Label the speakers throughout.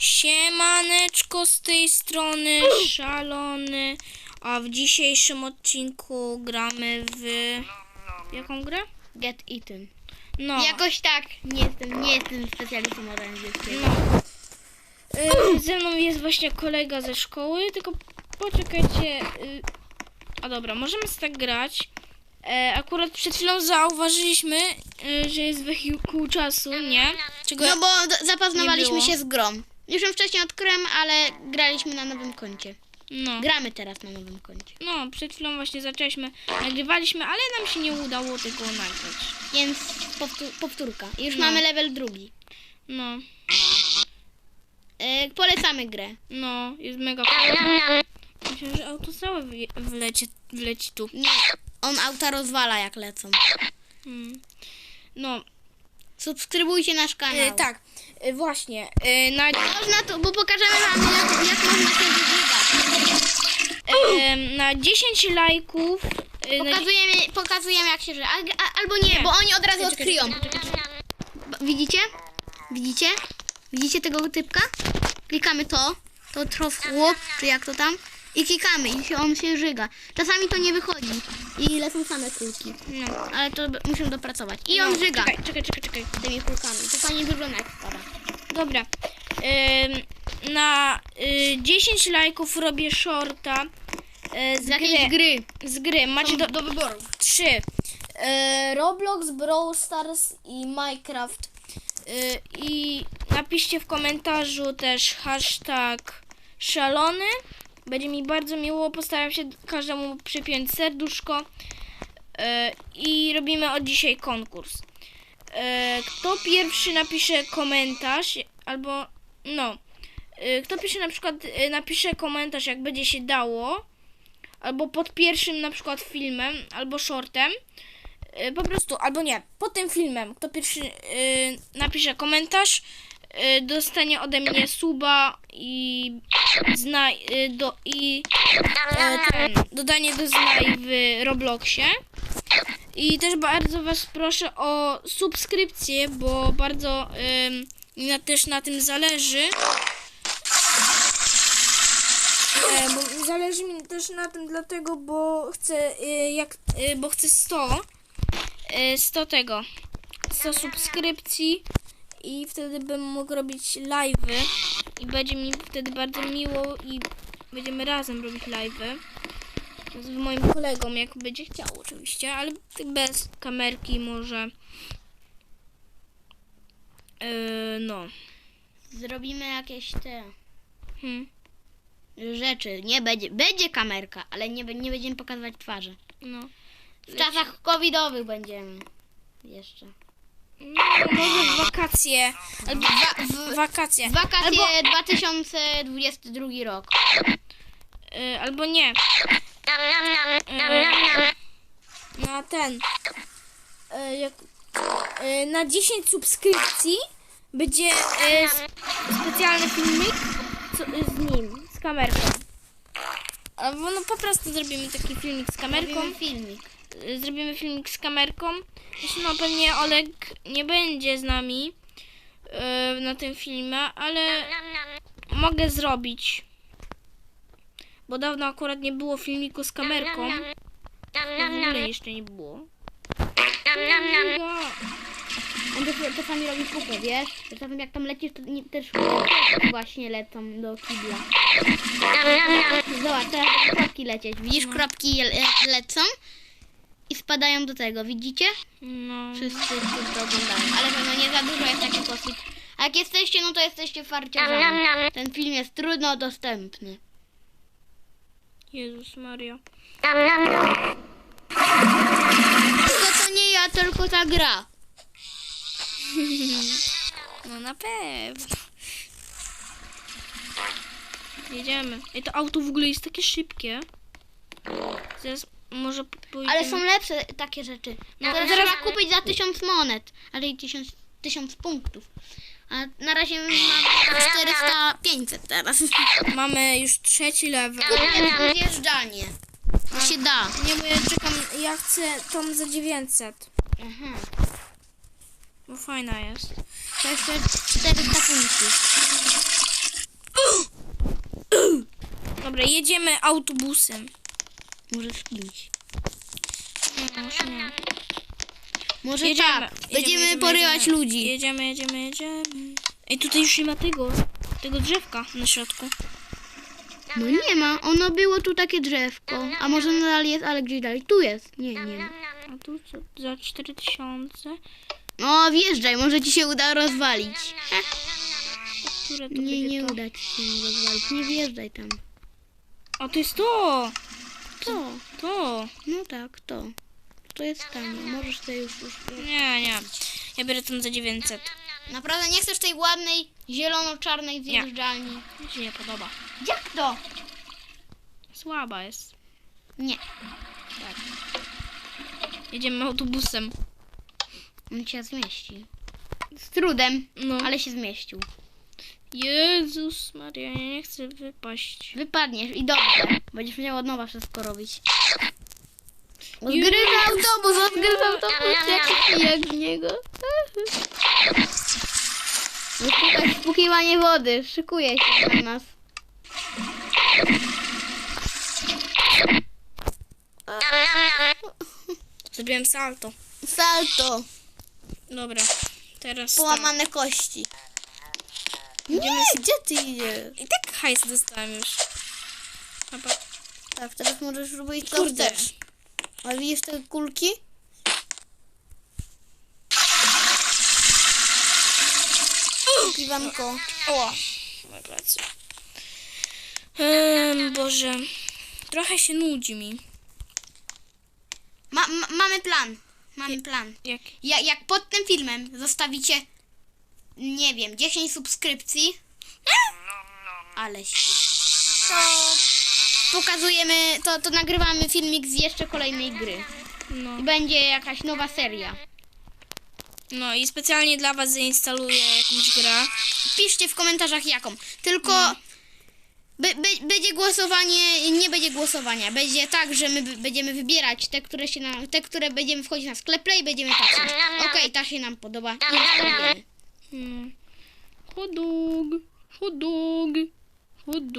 Speaker 1: Siemaneczko z tej strony, szalony. A w dzisiejszym odcinku gramy w... Jaką grę?
Speaker 2: Get eaten.
Speaker 1: No,
Speaker 2: Jakoś tak. Nie jestem, nie jestem specjalistą od angielskiego.
Speaker 1: no. Y, ze mną jest właśnie kolega ze szkoły, tylko poczekajcie. y, A dobra, możemy tak grać. E, akurat przed chwilą zauważyliśmy, y, że jest wehikuł czasu, nie? Czego
Speaker 2: No bo zapoznawaliśmy się z grą. Już ją wcześniej odkryłem, ale graliśmy na nowym koncie.
Speaker 1: No.
Speaker 2: Gramy teraz na nowym koncie.
Speaker 1: No, przed chwilą właśnie zaczęliśmy, nagrywaliśmy, ale nam się nie udało tego nagrać.
Speaker 2: Więc powtó- powtórka. Już
Speaker 1: No.
Speaker 2: mamy level drugi.
Speaker 1: No,
Speaker 2: E, polecamy grę.
Speaker 1: no, jest mega fajne. Myślę, że auto całe wle- wleci, wleci tu.
Speaker 2: Nie. On auta rozwala jak lecą.
Speaker 1: Mm. No,
Speaker 2: Subskrybujcie nasz kanał.
Speaker 1: e, tak, e, właśnie, e, na,
Speaker 2: Można tu, bo pokażemy wam jak, jak można się wyżywać.
Speaker 1: e, na 10 lajków, e,
Speaker 2: Pokazujemy, pokazujemy jak się żyje. Albo nie,
Speaker 1: Nie.
Speaker 2: bo oni od razu odkryją. Widzicie? Widzicie? Widzicie tego typka? Klikamy to, to trof czy jak to tam? I klikamy i się, on się żyga. Czasami to nie wychodzi. I lecą same kulki.
Speaker 1: no,
Speaker 2: Ale to b- muszę dopracować. I
Speaker 1: no,
Speaker 2: on żyga
Speaker 1: Czekaj, czekaj, czekaj, czekaj.
Speaker 2: tymi kulkami. To fajnie wygląda jak spada.
Speaker 1: Dobra, Em, na y, 10 lajków robię shorta e, z
Speaker 2: Z jakiejś
Speaker 1: gry.
Speaker 2: gry.
Speaker 1: Z gry, macie do,
Speaker 2: do wyboru.
Speaker 1: trzy. E, Roblox, Brawl Stars i Minecraft. E, I napiszcie w komentarzu też hashtag szalony. Będzie mi bardzo miło. Postaram się każdemu przypiąć serduszko. E, I robimy od dzisiaj konkurs. E, Kto pierwszy napisze komentarz, albo no, e, kto pierwszy na przykład napisze komentarz, jak będzie się dało, albo pod pierwszym na przykład filmem, albo shortem, po prostu, albo nie, pod tym filmem, kto pierwszy napisze komentarz, dostanie ode mnie suba i y, do, i y, ten, dodanie do znaj w Robloxie. I też bardzo Was proszę o subskrypcję, bo bardzo mi też na tym zależy. E, bo zależy mi też na tym dlatego, bo chcę e, jak e, bo chcę 100 e, 100 tego 100 subskrypcji i wtedy bym mógł robić live'y i będzie mi wtedy bardzo miło i będziemy razem robić live'y z moim kolegą jak będzie chciał oczywiście, ale bez kamerki może e, no
Speaker 2: Zrobimy jakieś te
Speaker 1: hmm.
Speaker 2: rzeczy. Nie będzie, będzie kamerka, ale nie, nie będziemy pokazywać twarzy.
Speaker 1: no
Speaker 2: W czasach covidowych będziemy. Jeszcze.
Speaker 1: No, może w wakacje. Albo w, wakacje.
Speaker 2: Wakacje
Speaker 1: Albo,
Speaker 2: 2022 rok.
Speaker 1: y, albo nie. Y, na ten. Y, jak, y, na 10 subskrypcji będzie y, sp- specjalny filmik co, y, z nim, z kamerką. Albo no po prostu zrobimy taki filmik z kamerką.
Speaker 2: Robimy filmik.
Speaker 1: Zrobimy filmik z kamerką. Zresztą no pewnie Oleg nie będzie z nami y, na tym filmie, ale mogę zrobić. Bo dawno akurat nie było filmiku z kamerką. W ogóle jeszcze nie było.
Speaker 2: On to, czasami robi kupę, wiesz? Czasami jak tam lecisz, to nie, też właśnie lecą do kibla. Zobacz, teraz kropki lecieć. Widzisz, kropki le- lecą i spadają do tego, widzicie?
Speaker 1: No,
Speaker 2: Wszyscy, którzy to oglądają. Ale pewno nie za dużo jest takich osób. A jak jesteście, no to jesteście farciarzami. Ten film jest trudno dostępny.
Speaker 1: Jezus Maria.
Speaker 2: Tylko to nie ja, tylko ta gra.
Speaker 1: No na pewno. Jedziemy. Ej, to auto w ogóle jest takie szybkie. Zaraz może pójdziemy.
Speaker 2: Ale są lepsze takie rzeczy. No, teraz
Speaker 1: zaraz-
Speaker 2: trzeba kupić za tysiąc monet, ale i tysiąc, tysiąc punktów. A na razie mam 400, 500 teraz.
Speaker 1: Mamy już trzeci level.
Speaker 2: Kupię zjeżdżalnię. To się da.
Speaker 1: Nie, bo ja czekam, ja chcę tą za 900.
Speaker 2: Aha.
Speaker 1: Bo fajna jest.
Speaker 2: To jeszcze 400 punktów.
Speaker 1: Dobra, jedziemy autobusem.
Speaker 2: Może z kimś.
Speaker 1: Nie, już nie.
Speaker 2: Może
Speaker 1: Jedziemy,
Speaker 2: tak.
Speaker 1: jedziemy,
Speaker 2: Będziemy
Speaker 1: jedziemy,
Speaker 2: porywać
Speaker 1: jedziemy.
Speaker 2: ludzi.
Speaker 1: Jedziemy, jedziemy, jedziemy. Ej, tutaj już nie ma tego, tego drzewka na środku.
Speaker 2: No nie ma. Ono było tu takie drzewko. A może nadal jest, ale gdzieś dalej. Tu jest. Nie, nie ma.
Speaker 1: A tu co? Za 4000.
Speaker 2: O, wjeżdżaj. Może ci się uda rozwalić. Nie, nie
Speaker 1: to?
Speaker 2: uda ci się rozwalić. Nie wjeżdżaj tam.
Speaker 1: A to jest to!
Speaker 2: To.
Speaker 1: To!
Speaker 2: No tak, to. To jest tanie. Możesz sobie już... już...
Speaker 1: Nie, nie. Ja biorę ten za 900.
Speaker 2: Naprawdę nie chcesz tej ładnej, zielono-czarnej
Speaker 1: Nie.
Speaker 2: zjeżdżalni?
Speaker 1: Mi się nie podoba.
Speaker 2: Jak to?
Speaker 1: Słaba jest.
Speaker 2: Nie.
Speaker 1: Jedziemy autobusem.
Speaker 2: On cię zmieści. Z trudem,
Speaker 1: No.
Speaker 2: ale się zmieścił.
Speaker 1: Jezus Maria, ja nie chcę wypaść.
Speaker 2: Wypadniesz i dobrze. Będziesz miał od nowa wszystko robić. Odgryza autobus, odgryza autobus, jak pijak z niego. Wyszukać spłukiwanie wody, szykuje się na nas.
Speaker 1: Zrobiłem salto.
Speaker 2: Salto,
Speaker 1: Dobra, teraz
Speaker 2: połamane kości. Nie, gdzie ty idziesz?
Speaker 1: I tak hajs dostałem już. Chyba.
Speaker 2: Tak, teraz możesz robić
Speaker 1: Kurde.
Speaker 2: chcesz. A widzisz te kulki? Piwanko.
Speaker 1: O. Ehm, Boże, trochę się nudzi mi.
Speaker 2: Ma, ma, mamy plan. Mamy plan.
Speaker 1: Jak?
Speaker 2: Ja, jak pod tym filmem zostawicie, nie wiem, 10 subskrypcji, ale się, to pokazujemy, to, to nagrywamy filmik z jeszcze kolejnej gry.
Speaker 1: No.
Speaker 2: I będzie jakaś nowa seria.
Speaker 1: no i specjalnie dla was zainstaluję jakąś grę.
Speaker 2: Piszcie w komentarzach jaką. Tylko be, be, będzie głosowanie, nie będzie głosowania. Będzie tak, że my będziemy wybierać te, które się na, te, które będziemy wchodzić na sklep play będziemy patrzeć. Okej, ta się nam podoba. Instalujemy.
Speaker 1: No. Hot dog, hot dog, hot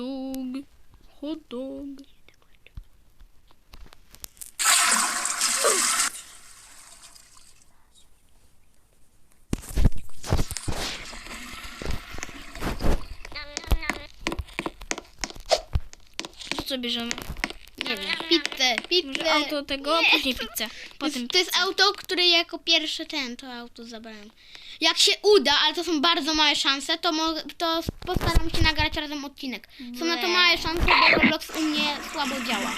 Speaker 2: Nie wiem. Pizzę, pizzę.
Speaker 1: Może auto tego,
Speaker 2: Nie.
Speaker 1: później pizzę. Potem
Speaker 2: To jest auto, które jako pierwsze ten, to auto zabrałem. Jak się uda, ale to są bardzo małe szanse, to, to postaram się nagrać razem odcinek. Są na to małe szanse, bo Roblox u mnie słabo działa.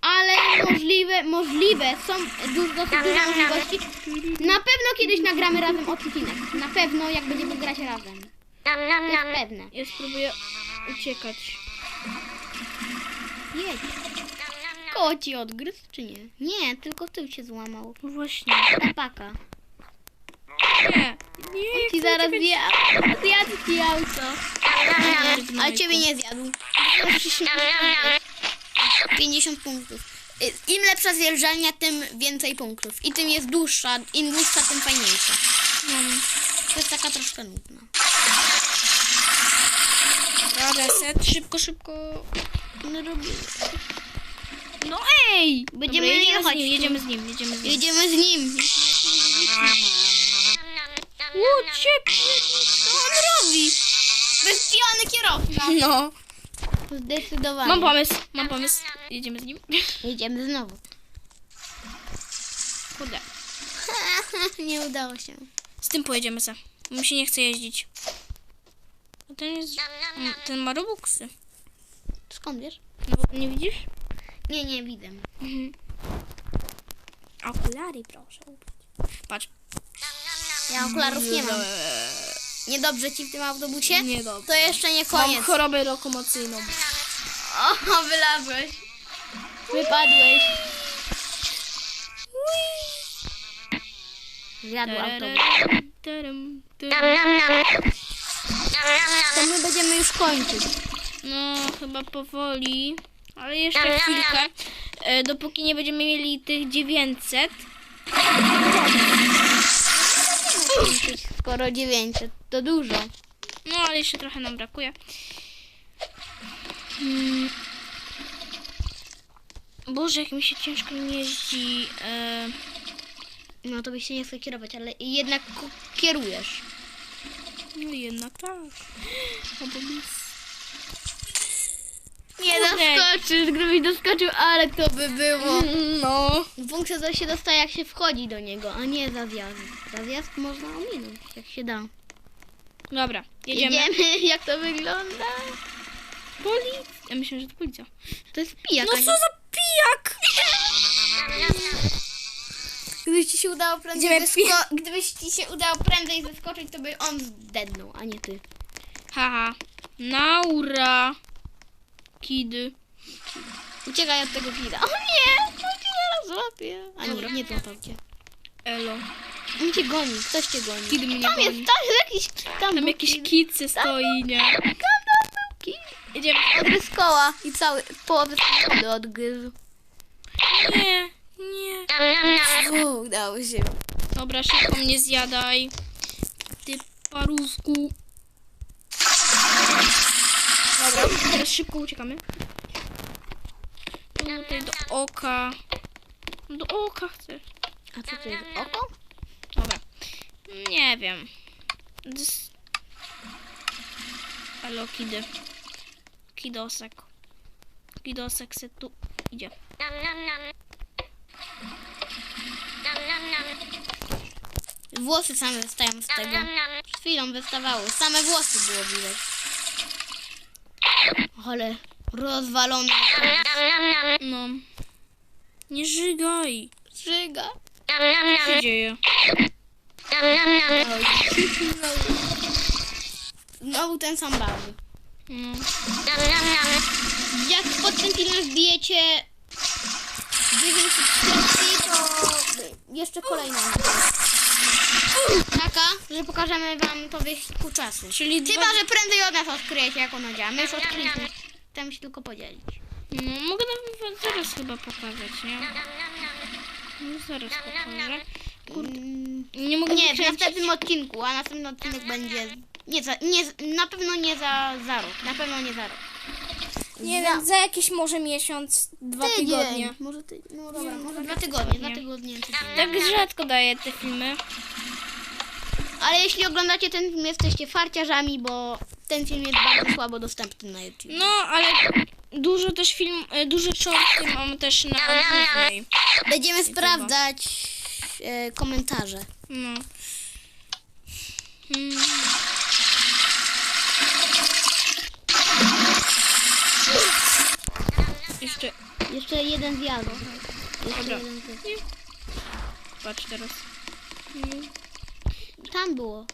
Speaker 2: Ale możliwe, możliwe, są dużo, dosyć duże możliwości. Na pewno kiedyś nagramy razem odcinek. Na pewno, jak będziemy grać razem. To jest pewne.
Speaker 1: ja spróbuję uciekać.
Speaker 2: Jedź. Koło ci odgryzł, czy nie? Nie, tylko tył się złamał.
Speaker 1: No właśnie.
Speaker 2: Paka.
Speaker 1: Nie, nie,
Speaker 2: Ci
Speaker 1: chcę
Speaker 2: zaraz
Speaker 1: uciekać.
Speaker 2: zjadł, ci auto. Ale ciebie nie zjadł. 50 punktów. Y, Im lepsza zjeżdżalnia, tym więcej punktów. I tym jest dłuższa. Im dłuższa, tym fajniejsza.
Speaker 1: Mam
Speaker 2: To jest taka troszkę nudna.
Speaker 1: reset, szybko, szybko.
Speaker 2: No robię.
Speaker 1: No ej!
Speaker 2: Będziemy
Speaker 1: Dobra, jedziemy
Speaker 2: jechać
Speaker 1: z nim, jedziemy z nim, jedziemy z nim.
Speaker 2: Jedziemy z nim. Co on robi? Bezpijany kierowca.
Speaker 1: No.
Speaker 2: Zdecydowanie.
Speaker 1: Mam pomysł, mam pomysł. Jedziemy z nim.
Speaker 2: Jedziemy znowu.
Speaker 1: Kurde.
Speaker 2: nie udało się.
Speaker 1: Z tym pojedziemy se. Mi się nie chce jeździć. A ten jest... Ten ma robuxy.
Speaker 2: Skąd wiesz?
Speaker 1: No, nie widzisz?
Speaker 2: Nie, nie widzę.
Speaker 1: Okulary proszę ubrać. Patrz.
Speaker 2: Ja okularów nie mam. Niedobrze ci w tym autobusie?
Speaker 1: Nie dobrze.
Speaker 2: To jeszcze nie
Speaker 1: Mam
Speaker 2: koniec.
Speaker 1: chorobę lokomocyjną.
Speaker 2: O, wylazłeś. Wypadłeś. Zjadł autobus. To my będziemy już kończyć.
Speaker 1: No, chyba powoli. Ale jeszcze chwilkę. E, dopóki nie będziemy mieli tych 900.
Speaker 2: kończyć. Skoro 900, to dużo.
Speaker 1: No, ale jeszcze trochę nam brakuje. Mm. Boże, jak mi się ciężko nie jeździ. E,
Speaker 2: No to byś się nie chciał kierować, ale jednak kierujesz.
Speaker 1: no jednak tak.
Speaker 2: Nie doskoczysz, gdybyś doskoczył, ale to by było.
Speaker 1: No.
Speaker 2: Funkcja to się dostaje jak się wchodzi do niego, a nie za zjazd. Za zjazd można ominąć, jak się da.
Speaker 1: Dobra, jedziemy.
Speaker 2: Jedziemy, jak to wygląda.
Speaker 1: Policja. Ja myślę, że to policja.
Speaker 2: To jest pijak.
Speaker 1: No co za pijak!
Speaker 2: Gdybyś ci się udało prędzej
Speaker 1: Idziemy
Speaker 2: zesko- Gdybyś ci się udało prędzej zeskoczyć, to by on zdednął, a nie ty.
Speaker 1: Haha. Naura. Kidy.
Speaker 2: Uciekaj od tego kida. O nie! To cię zaraz złapie. A nie, nie złapał cię.
Speaker 1: Elo.
Speaker 2: On cię goni, ktoś cię goni.
Speaker 1: Kid mnie
Speaker 2: tam
Speaker 1: goni.
Speaker 2: jest, tam jest jakiś... Tam,
Speaker 1: Tam jakiś
Speaker 2: kid.
Speaker 1: se stoi, nie?
Speaker 2: Tam był kid.
Speaker 1: Jedziemy.
Speaker 2: Odgryzł koła i cały, połowę samochodu odgryzł.
Speaker 1: Nie, nie.
Speaker 2: O, udało się.
Speaker 1: Dobra, szybko mnie zjadaj. Ty parówku. Dobra, teraz szybko uciekamy. Tutaj do oka. Do oka chcę.
Speaker 2: A co to jest? Oko?
Speaker 1: Dobra. Nie wiem. Dys... Elo, kidy. Kidosek. Kidosek se tu idzie.
Speaker 2: Włosy same wystają z tego. Przed chwilą wystawały. Same włosy było widać. Ale rozwalone.
Speaker 1: No. Nie żygaj.
Speaker 2: Żyga.
Speaker 1: Co się dzieje?
Speaker 2: Znowu ten sam bawi.
Speaker 1: No.
Speaker 2: Jak pod tym filmem wbijecie 900 subskrypcji, to jeszcze kolejna. Taka, że pokażemy wam to wyścigu czasu.
Speaker 1: Czyli.
Speaker 2: Chyba, że prędzej od nas odkryjecie, jak ono działa. My już odkryliśmy. Chcemy się tylko podzielić.
Speaker 1: No, mogę nawet zaraz chyba pokazać, nie? No, zaraz pokażę. Kurde.
Speaker 2: Mm,
Speaker 1: Nie mogę
Speaker 2: Nie, w następnym odcinku, a następny odcinek będzie... Nie, za, nie, na pewno nie za, za rok. Na pewno nie za rok.
Speaker 1: Nie
Speaker 2: za
Speaker 1: wiem, za jakiś może miesiąc, dwa tygodnie.
Speaker 2: Może ty, no dobra, może
Speaker 1: dwa
Speaker 2: tygodnie, dwa
Speaker 1: tygodnie. Tak rzadko daję te filmy.
Speaker 2: Ale jeśli oglądacie ten film, jesteście farciarzami, bo ten film jest bardzo słabo dostępny na YouTube.
Speaker 1: No, ale dużo też film, e, duże shorty mam też na głównej.
Speaker 2: Będziemy sprawdzać e, komentarze.
Speaker 1: No. Hmm. Jeszcze,
Speaker 2: jeden zjazd. Jeszcze
Speaker 1: Dobra.
Speaker 2: jeden zjazd.
Speaker 1: patrz teraz. Hmm.
Speaker 2: Tam było.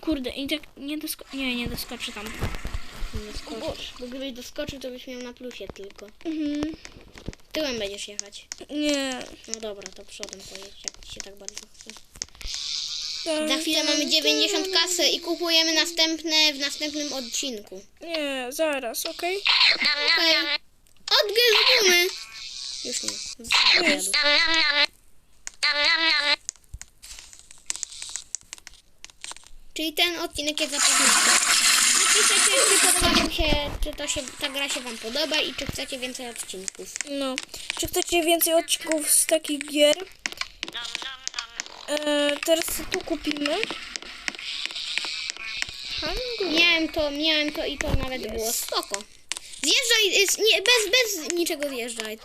Speaker 1: Kurde, i tak nie dosko... Nie, nie doskoczę tam.
Speaker 2: Nie doskoczysz. Bo gdybyś doskoczył, to byś miał na plusie tylko.
Speaker 1: Mhm.
Speaker 2: Tyłem będziesz jechać.
Speaker 1: Nie.
Speaker 2: No dobra, to przodem pojedź, jak ci się tak bardzo chce. Za chwilę mamy 90 kasy i kupujemy następne w następnym odcinku.
Speaker 1: Nie, zaraz, okej?
Speaker 2: Okej. Odgryz gumy. Już nie. Czyli ten odcinek jest zapoznany. Napiszecie, czy podoba wam się, czy to się, ta gra się wam podoba i czy chcecie więcej odcinków.
Speaker 1: No. Czy chcecie więcej odcinków z takich gier? E, teraz tu kupimy? Hangu.
Speaker 2: Miałem to, miałem to i to nawet było spoko. Zjeżdżaj, jest, nie, bez, bez niczego zjeżdżaj.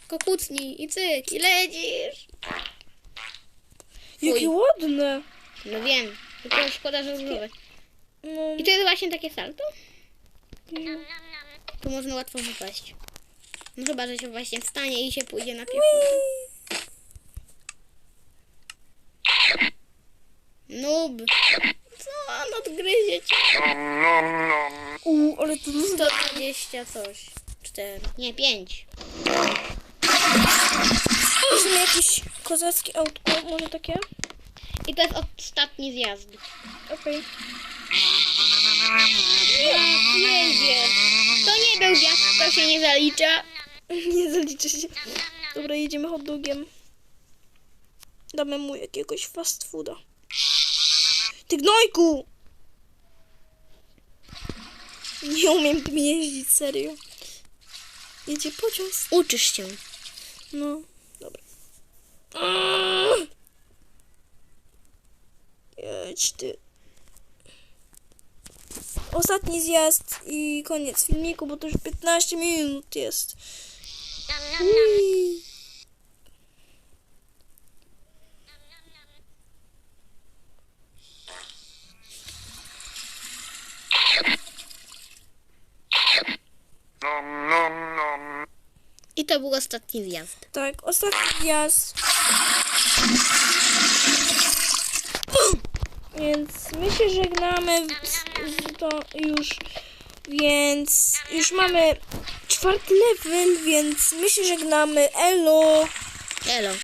Speaker 2: Tylko kucnij i cyk, i lecisz.
Speaker 1: Jakie ładne.
Speaker 2: No wiem, tylko szkoda, że różowe.
Speaker 1: No.
Speaker 2: I to jest właśnie takie salto? Tu można łatwo wypaść. No chyba, że się właśnie wstanie i się pójdzie na piechotę. Noob. Co on odgryzie cię?
Speaker 1: U, ale to dużo.
Speaker 2: 120 coś. 4. Nie, 5.
Speaker 1: Musimy jakieś kozackie autko, może takie?
Speaker 2: I to jest ostatni zjazd.
Speaker 1: Okej.
Speaker 2: Jedzie. To nie był zjazd, to się nie zalicza.
Speaker 1: Nie zaliczy się. Dobra, jedziemy hot dogiem. Damy mu jakiegoś fast fooda. Ty gnojku! Nie umiem tym jeździć, serio. Jedzie pociąg.
Speaker 2: Uczysz się.
Speaker 1: No, dobra. Jedź ty. Ostatni zjazd i koniec filmiku, bo to już 15 minut jest. Ui.
Speaker 2: I to był ostatni wjazd.
Speaker 1: Tak, ostatni zjazd. Więc my się żegnamy to już, więc już mamy czwarty level, więc my się żegnamy. Elo!
Speaker 2: Elo.